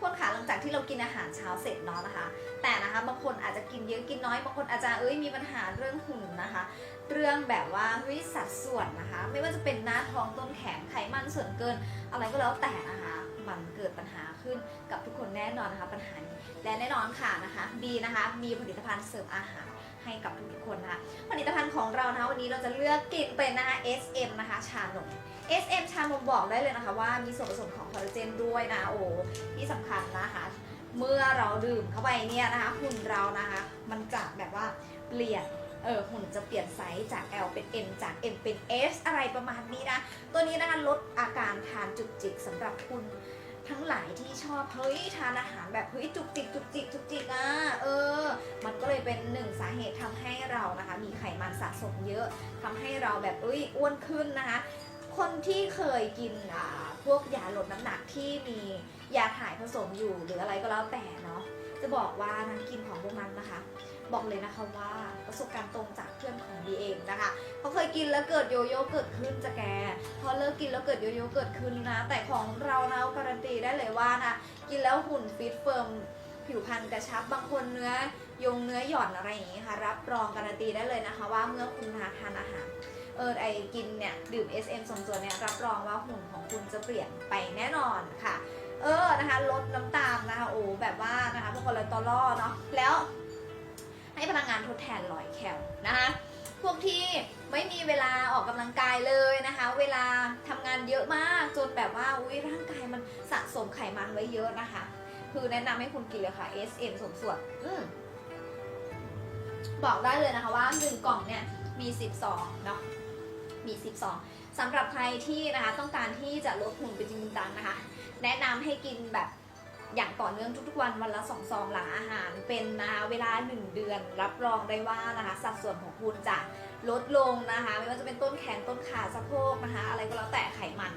คนขาหลังจากที่เรากินอาหารเช้าเสร็จเนาะนะคะ แต่นะคะบางคนอาจจะกินเยอะกินน้อยบางคนอาจจะเอ้ยมีปัญหาเรื่องหุ่นนะคะ เรื่องแบบว่าเฮ้ยสัดส่วนนะคะ ไม่ว่าจะเป็นหน้าท้องต้นแขนไขมันส่วนเกิน อะไรก็แล้วแต่นะคะมันเกิดปัญหาขึ้นกับทุกคนแน่นอนนะคะปัญหานี้และแน่นอนค่ะนะคะดีนะคะมีผลิตภัณฑ์เสริมอาหารให้กับทุกคนนะคะผลิตภัณฑ์ของเรานะคะวันนี้เราจะเลือกกินเป็นนะคะ SM นะคะชานม SM ชานมบอกได้เลยนะคะว่ามีส่วนผสมของคอลลาเจนด้วยนะโอ้ที่สำคัญนะคะ เมื่อเราดื่มเข้าไปเนี่ยนะคะหุ่นเรานะคะ มันจะแบบว่าเปลี่ยนเออหุ่นจะเปลี่ยนไซส์จาก L เป็น M จาก M เป็น S อะไรประมาณนี้นะ ตัวนี้นะคะลดอาการทานจุกจิกสำหรับคุณทั้งหลายที่ชอบเฮ้ยทานอาหารแบบเฮ้ยจุกจิกจุกจิกจุกจิกอะเออ มันก็เลยเป็นหนึ่งสาเหตุทำให้เรานะคะ มีไขมันสะสมเยอะทำให้เราแบบเอ้ยอ้วนขึ้นนะคะ คนที่เคยกินอ่าพวกยาลดน้ำหนักที่มียาถ่ายผสมอยู่หรืออะไรก็แล้วแต่เนาะจะบอกว่านะกินของพวกนั้นนะคะ บอกเลยนะคะว่าประสบการณ์ตรงจากเพื่อนของดีเองนะคะเขาเคยกินแล้วเกิดโยโย่เกิดขึ้นจะแกพอเลิกกินแล้วเกิดโยโย่เกิดขึ้นนะ แต่ของเรานะการันตีได้เลยว่านะกินแล้วหุ่นฟิตเฟิร์มผิวพรรณกระชับบางคนเนื้อยงเนื้อหย่อนอะไรอย่างนี้ค่ะ รับรองการันตีได้เลยนะคะ ว่าเมื่อคุณทานอาหาร เออไอกินเนี่ยดื่ม SM สมส่วนเนี่ยรับรองว่าหุ่นของคุณจะเปลี่ยนไปแน่นอนค่ะ เออนะคะลดน้ำตาลนะคะโอ้แบบว่านะคะพวกคอเลสเตอรอลเนาะแล้วให้พลังงานทดแทนลอยแคลนะคะพวกที่ไม่มีเวลาออกกำลังกายเลยนะคะ เวลาทำงานเยอะมากจนแบบว่าอุ้ยร่างกายมันสะสมไขมันไว้เยอะนะคะ คือแนะนำให้คุณกินเลยค่ะ SM สมส่วนอืบอกได้เลยนะคะว่าหนึ่งกล่องเนี่ยมี10ซองเนาะ มี10ซองสำหรับใครที่นะคะต้องการที่จะลดหุ่นเป็นจริงจังนะคะ แนะนำให้กินแบบอย่างต่อเนื่องทุกๆวันวันละสองซองหลังอาหารเป็นนะคะเวลา 1 เดือน รับรองได้ว่านะคะสัดส่วนของคุณจะลดลงนะคะ ไม่ว่าจะเป็นต้นแขนต้นขาสะโพกนะคะ อะไรก็แล้วแต่ไขมัน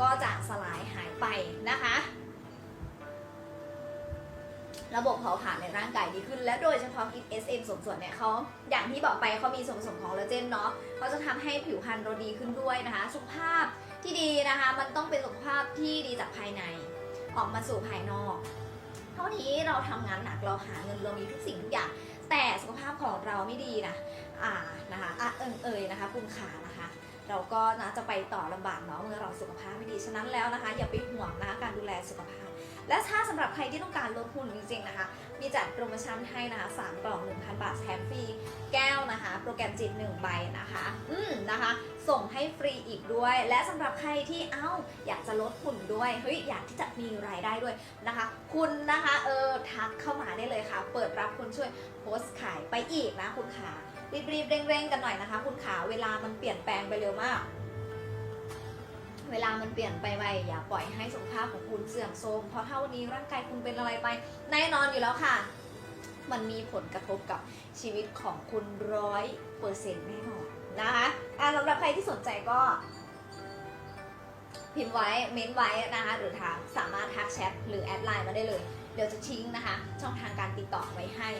ก็จะสลายหายไปนะคะ ระบบเผาผลาญในร่างกายดีขึ้น และโดยเฉพาะกิน SM สมส่วนเนี่ยเขาอย่างที่บอกไปเขามีส่วนผสมของคอลาเจนเนาะเขาจะทำให้ผิวพรรณเราดีขึ้นด้วยนะคะ สุขภาพที่ดีนะคะ มันต้องเป็นสุขภาพที่ดีจากภายใน ออกมาสู่ภายนอก เท่านี้เราทำงานหนักเราหาเงินเรามีทุกสิ่งทุกอย่าง แต่สุขภาพของเราไม่ดีนะอ่านะคะอะเอิงเอยนะคะคุณขานะคะ เราก็นะจะไปต่อลำบากเนาะเมื่อเราสุขภาพไม่ดีฉะนั้นแล้วนะคะ อย่าไปห่วงนะคะการดูแลสุขภาพ และถ้าสำหรับใครที่ต้องการลดหุ่นจริงๆนะคะ มีจัดโปรโมชั่นให้นะคะ3กล่อง 1,000 บาทแถมฟรีแก้วนะคะ โปรแกรมจิต1ใบนะคะ อืมนะคะ ส่งให้ฟรีอีกด้วย และสำหรับใครที่เอ้าอยากจะลดหุ่นด้วยเฮ้ยอยากที่จะมีรายได้ด้วยนะคะ คุณนะคะเออทักเข้ามาได้เลยค่ะ เปิดรับคนช่วยโพสต์ขายไปอีกนะคุณขารีบๆเร่งๆกันหน่อยนะคะ คุณขาเวลามันเปลี่ยนแปลงไปเร็วมาก เวลามันเปลี่ยนไปไวอย่าปล่อยให้สุขภาพของคุณเสื่อมโทรมเพราะถ้าวันนี้ร่างกายคุณเป็นอะไรไปแน่นอนอยู่แล้วค่ะ มันมีผลกระทบกับชีวิตของคุณร้อยเปอร์เซ็นต์แน่นอนนะคะอะสำหรับใครที่สนใจก็ พิมพ์ไว้เม้นไว้นะคะหรือทางสามารถทักแชทหรือแอดไลน์มาได้เลย เดี๋ยวจะทิ้งนะคะ ช่องทางการติดต่อไว้ให้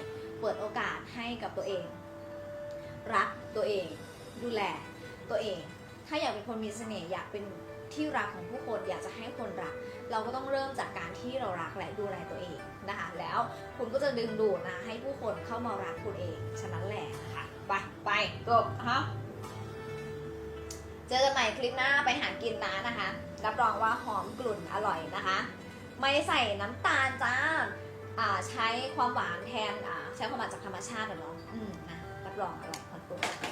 เปิดโอกาสให้กับตัวเอง รักตัวเอง ดูแลตัวเอง ถ้าอยากเป็นคนมีเสน่ห์อยากเป็น ที่รักของผู้คนอยากจะให้คนรัก เราก็ต้องเริ่มจากการที่เรารักและดูแลตัวเองนะคะแล้วคุณก็จะดึงดูดนะให้ผู้คนเข้ามารักคุณเองฉะนั้นแหละนะคะไปไปจบฮะเจอกันใหม่คลิปหน้าไปหากินนะนะคะ รับรองว่าหอมกลุ่นอร่อยนะคะ ไม่ใส่น้ำตาลจ้าอ่าใช้ความหวานแทนอ่าใช้ความหวานจากธรรมชาติเนาะอืมนะรับรองอร่อยคอนเฟิร์ม